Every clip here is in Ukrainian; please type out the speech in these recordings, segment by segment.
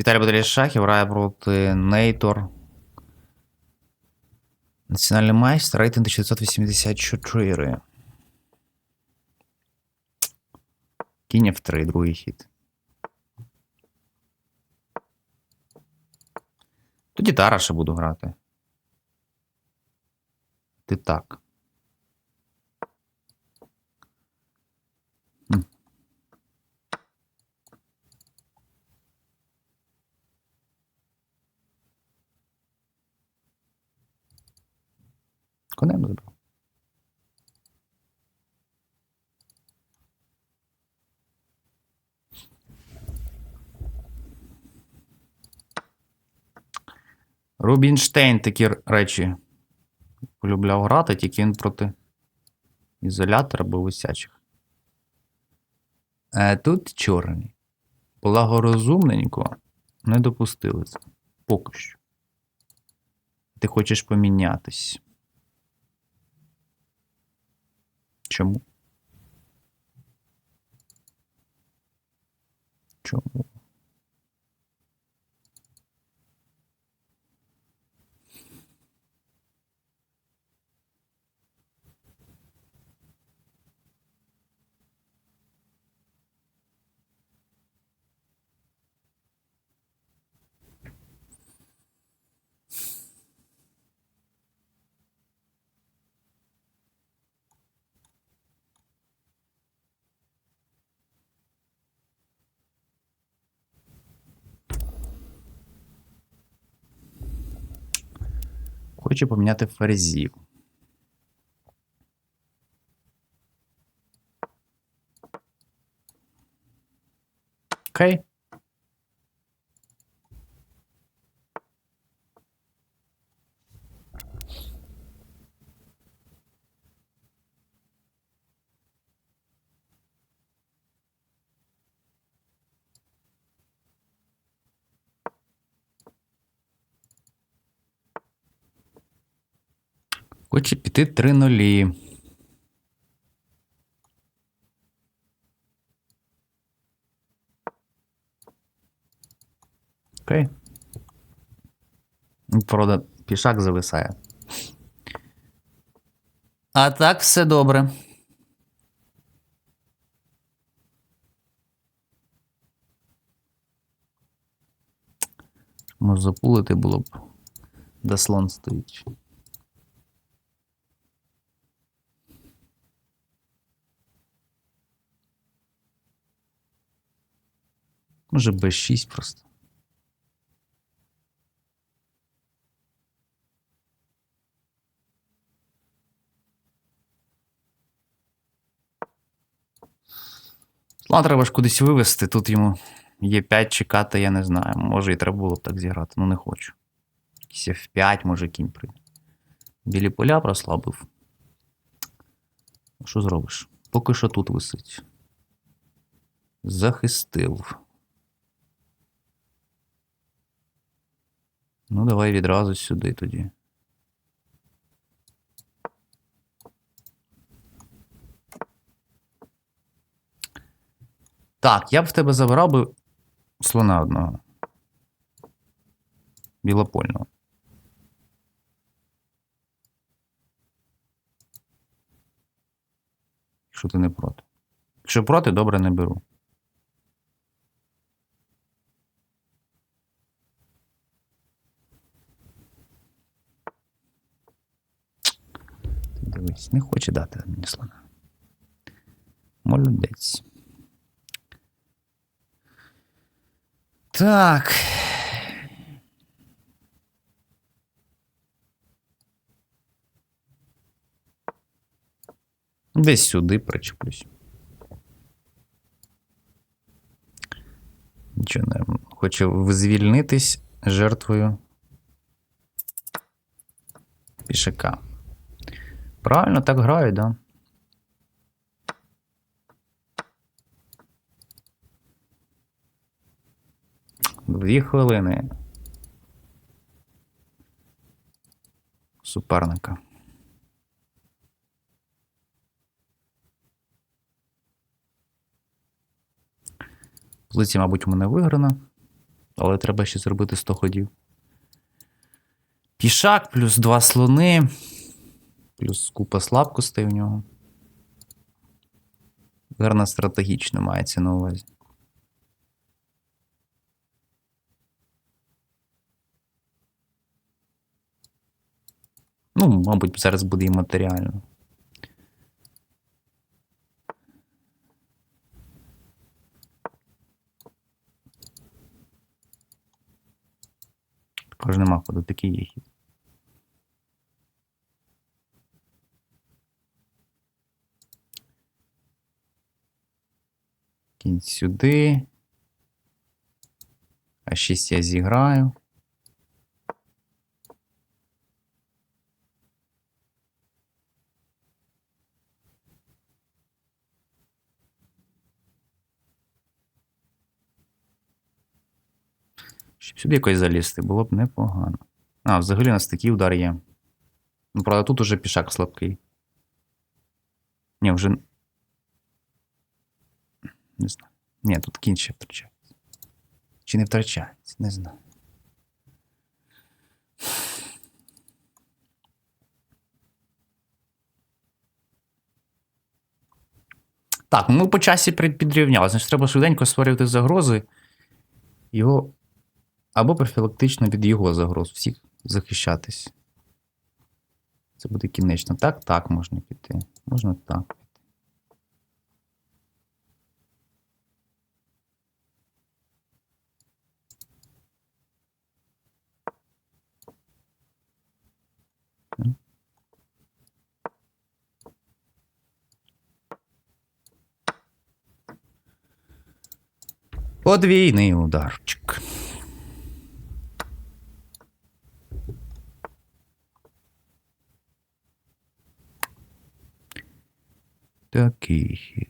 Віталій Баталій Шахів грає Нейтор. Національний майстер, рейтинг 1984. Кінь F3, другий хід. Тоді Тара ще буду грати. Ти так. Конем забрав. Рубінштейн такі речі полюбляв грати, тільки він проти ізолятора або висячих. Е, тут чорний. Благорозумненько не допустили це. Поки що. Ти хочеш помінятись. Чому? Чому? Хочу поміняти ферзів. Окей. Хоче піти три нулі. Окей. Ну, Правда, пішак зависає. А так все добре. Може запулити було б. Де слон стоїть. Може Б6 просто. Слон треба ж кудись вивести. Тут йому є 5 чекати, я не знаю. Може і треба було б так зіграти, ну не хочу. Якийсь F5, може кінь прийде. Білі поля прослабив. Що зробиш? Поки що тут висить. Захистив. Ну, давай відразу сюди тоді. Так, я б в тебе забрав би слона одного. Білопольного. Якщо ти не проти. Якщо проти, добре не беру. Дивись, не хоче дати мені слона. Молодець. Так. Десь сюди причеплюсь. Нічого не хочу звільнитись жертвою пішака. Правильно так грають, да? Дві хвилини. Суперника. Позиція, мабуть, у мене виграна. Але треба ще зробити 100 ходів. Пішак, плюс два слони, плюс купа слабкостей в нього. Гарно стратегічно мається на увазі. Ну, мабуть, зараз буде і матеріально. Також нема ходу, такий є. Кінь сюди. А 6 я зіграю. Щоб сюди якось залізти, було б непогано. А, взагалі у нас такий удар є. Ну, правда, тут уже пішак слабкий. Ні, вже. Не знаю. Ні, тут кінь ще втрачається. Чи не втрачається, не знаю. Так, ну ми по часі підрівняли. Значить, треба швиденько створювати загрози. Його або профілактично від його загроз всіх захищатись. Це буде кінечно. Так, так можна піти. Можна так Подвійний ударчик. Такий.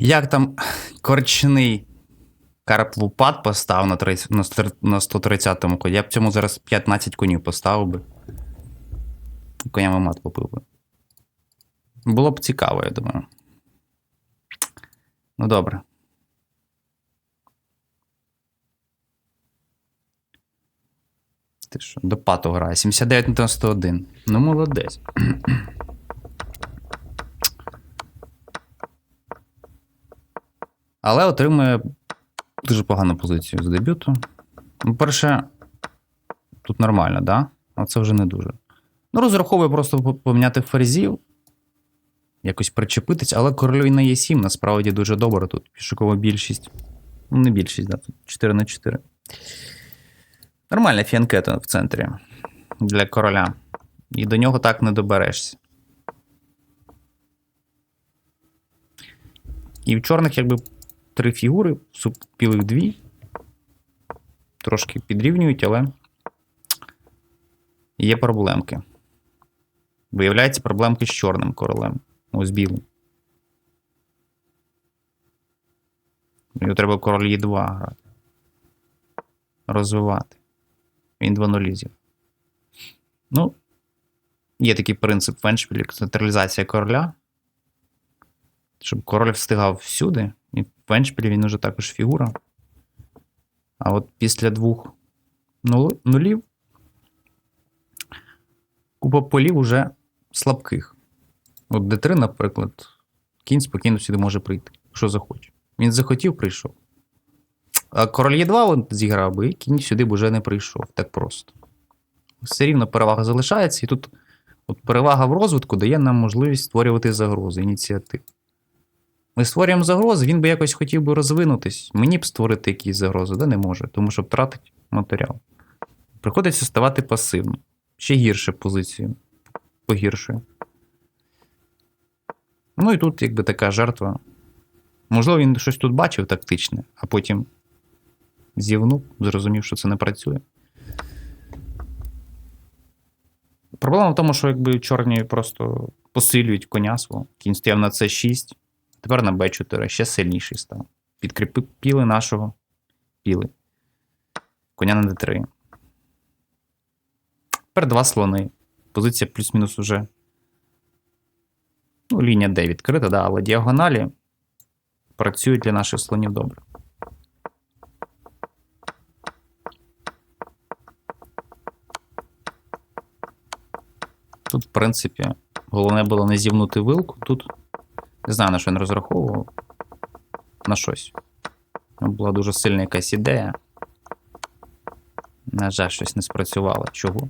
Як там корчний карплупат постав на, 30, на, стр- на 130-му коні? Я б цьому зараз 15 конів поставив би. Конями мат попив би. Було б цікаво, я думаю. Ну добре. Ти що, до пату грає. 79 на 91. Ну, молодець. Але отримує дуже погану позицію з дебюту. Ну, перше, тут нормально, да? А це вже не дуже. Ну, розраховує просто по- поміняти ферзів, якось причепитись, але королю на Е7 насправді дуже добре тут. Пішокова більшість. Ну, не більшість, да, тут 4 на 4. Нормальна фіанкета в центрі для короля. І до нього так не доберешся. І в чорних, якби три фігури, білих дві. Трошки підрівнюють, але є проблемки. Виявляється, проблемки з чорним королем. Ось білим. Його треба король Е2 грати. Розвивати. Він 2 лізів. Ну, є такий принцип в Еншпілі, централізація короля. Щоб король встигав всюди. І в Еншпілі він уже також фігура. А от після двох нулів купа полів уже слабких. От D3, наприклад, кінь спокійно сюди може прийти, якщо захоче. Він захотів, прийшов. А король Е2 от зіграв би, і кінь сюди б уже не прийшов. Так просто. Все рівно перевага залишається, і тут от перевага в розвитку дає нам можливість створювати загрози, ініціатив. Ми створюємо загрози, він би якось хотів би розвинутись. Мені б створити якісь загрози, да не може, тому що втратить матеріал. Приходиться ставати пасивним. Ще гірше позицію погіршує. Ну і тут, якби така жертва. Можливо, він щось тут бачив тактичне, а потім зівнув, зрозумів, що це не працює. Проблема в тому, що якби чорні просто посилюють коня свого. Кінь стояв на С6, тепер на Б4, ще сильніший став. Підкріпили нашого піли. Коня на Д3. Тепер два слони. Позиція плюс-мінус уже. Ну, лінія Д відкрита, да, але діагоналі працюють для наших слонів добре. Тут, в принципі, головне було не зівнути вилку. Тут не знаю, на що він розраховував. На щось. Була дуже сильна якась ідея. На жаль, щось не спрацювало. Чого?